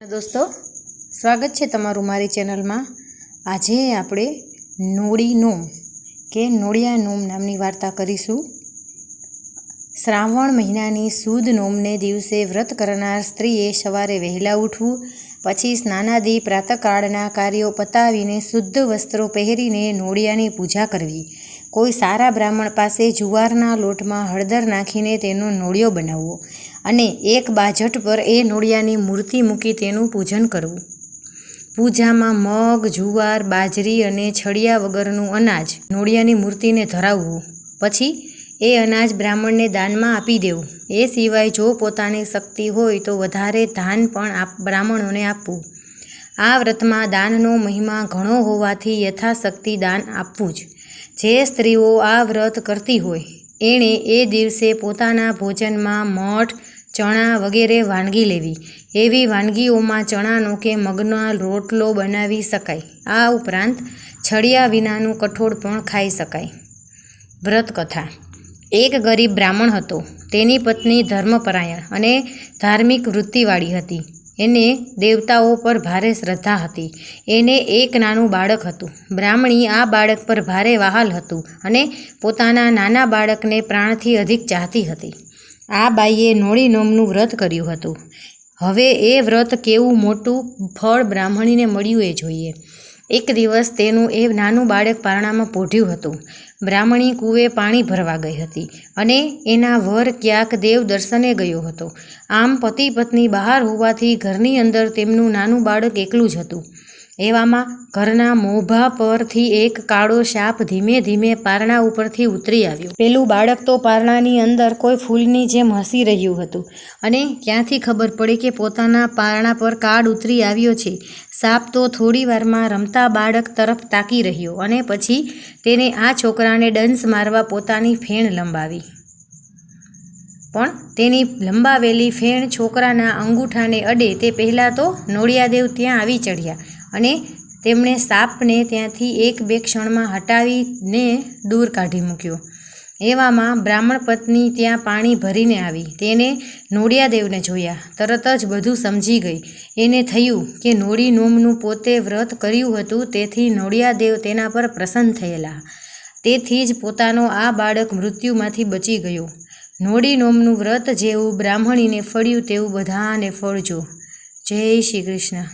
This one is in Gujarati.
દોસ્તો, સ્વાગત છે તમારું મારી ચેનલમાં. આજે આપણે નોળી નોમ કે નોળિયા નોમ નામની વાર્તા કરીશું. શ્રાવણ મહિનાની સુદ નોમને દિવસે વ્રત કરનાર સ્ત્રીએ સવારે વહેલા ઉઠવું, પછી સ્નાનાદિ પ્રાતકાળના કાર્યો પતાવીને શુદ્ધ વસ્ત્રો પહેરીને નોળિયાની પૂજા કરવી. કોઈ સારા બ્રાહ્મણ પાસે જુવારના લોટમાં હળદર નાખીને તેનો નોળિયો બનાવવો અને એક બાજટ પર એ નોળિયાની મૂર્તિ મૂકી તેનું પૂજન કરવું. પૂજામાં મગ, જુવાર, બાજરી અને છડિયા વગરનું અનાજ નોળિયાની મૂર્તિને ધરાવવું. પછી એ અનાજ બ્રાહ્મણને દાનમાં આપી દેવું. એ સિવાય જો પોતાની શક્તિ હોય તો વધારે ધાન પણ આપ, બ્રાહ્મણોને આપવું. આ વ્રતમાં દાનનો મહિમા ઘણો હોવાથી યથાશક્તિ દાન આપવું જ. જે સ્ત્રીઓ આ વ્રત કરતી હોય, એણે એ દિવસે પોતાના ભોજનમાં મઠ, ચણા વગેરે વાનગી લેવી. એવી વાનગીઓમાં ચણાનો કે મગનો રોટલો બનાવી શકાય. આ ઉપરાંત છડિયા વિનાનું કઠોળ પણ ખાઈ શકાય. વ્રત કથા એક ગરીબ બ્રાહ્મણ હતો. તેની પત્ની ધર્મપરાયણ અને ધાર્મિક વૃત્તિવાળી હતી. એને દેવતાઓ પર ભારે શ્રદ્ધા હતી. એને એક નાનું બાળક હતું. બ્રાહ્મણી આ બાળક પર ભારે વહાલ હતું અને પોતાના નાના બાળકને પ્રાણથી અધિક ચાહતી હતી. આ બાઈએ નોળી નોમનું વ્રત કર્યું હતું. હવે એ વ્રત કેવું મોટું ફળ બ્રાહ્મણીને મળ્યું એ જોઈએ. એક દિવસ તેનું એ નાનું બાળક પારણામાં પોઢ્યું હતું. બ્રાહ્મણી કૂવે પાણી ભરવા ગઈ હતી અને એના વર ક્યાંક દેવ દર્શને ગયો હતો. આમ પતિ પત્ની બહાર હોવાથી ઘરની અંદર તેમનું નાનું બાળક એકલું જ હતું. એવામાં ઘરના મોભા પરથી એક કાળો સાપ ધીમે ધીમે પારણા ઉપરથી ઉતરી આવ્યો. પેલું બાળક તો પારણાની અંદર કોઈ ફૂલની જેમ હસી રહ્યું હતું. અને ક્યાંથી ખબર પડી કે પોતાના પારણા પર કાળ ઉતરી આવ્યો છે? સાપ તો થોડી વારમાં રમતા બાળક તરફ તાકી રહ્યો અને પછી તેને આ છોકરાને ડંસ મારવા પોતાની ફેણ લંબાવી. પણ તેની લંબાવેલી ફેણ છોકરાના અંગૂઠાને અડે તે પહેલાં તો નોળિયાદેવ ત્યાં આવી ચડ્યા અને તેમણે સાપને ત્યાંથી એક બે ક્ષણમાં હટાવીને દૂર કાઢી મૂક્યો. એવામાં બ્રાહ્મણ પત્ની ત્યાં પાણી ભરીને આવી. તેને નોળિયાદેવને જોયા. તરત જ બધું સમજી ગઈ. એને થયું કે નોળી નોમનું પોતે વ્રત કર્યું હતું, તેથી નોળિયાદેવ તેના પર પ્રસન્ન થયેલા. તેથી જ પોતાનો આ બાળક મૃત્યુમાંથી બચી ગયો. નોળી નોમનું વ્રત જેવું બ્રાહ્મણીને ફળ્યું તેવું બધાને ફળજો. જય શ્રી કૃષ્ણ.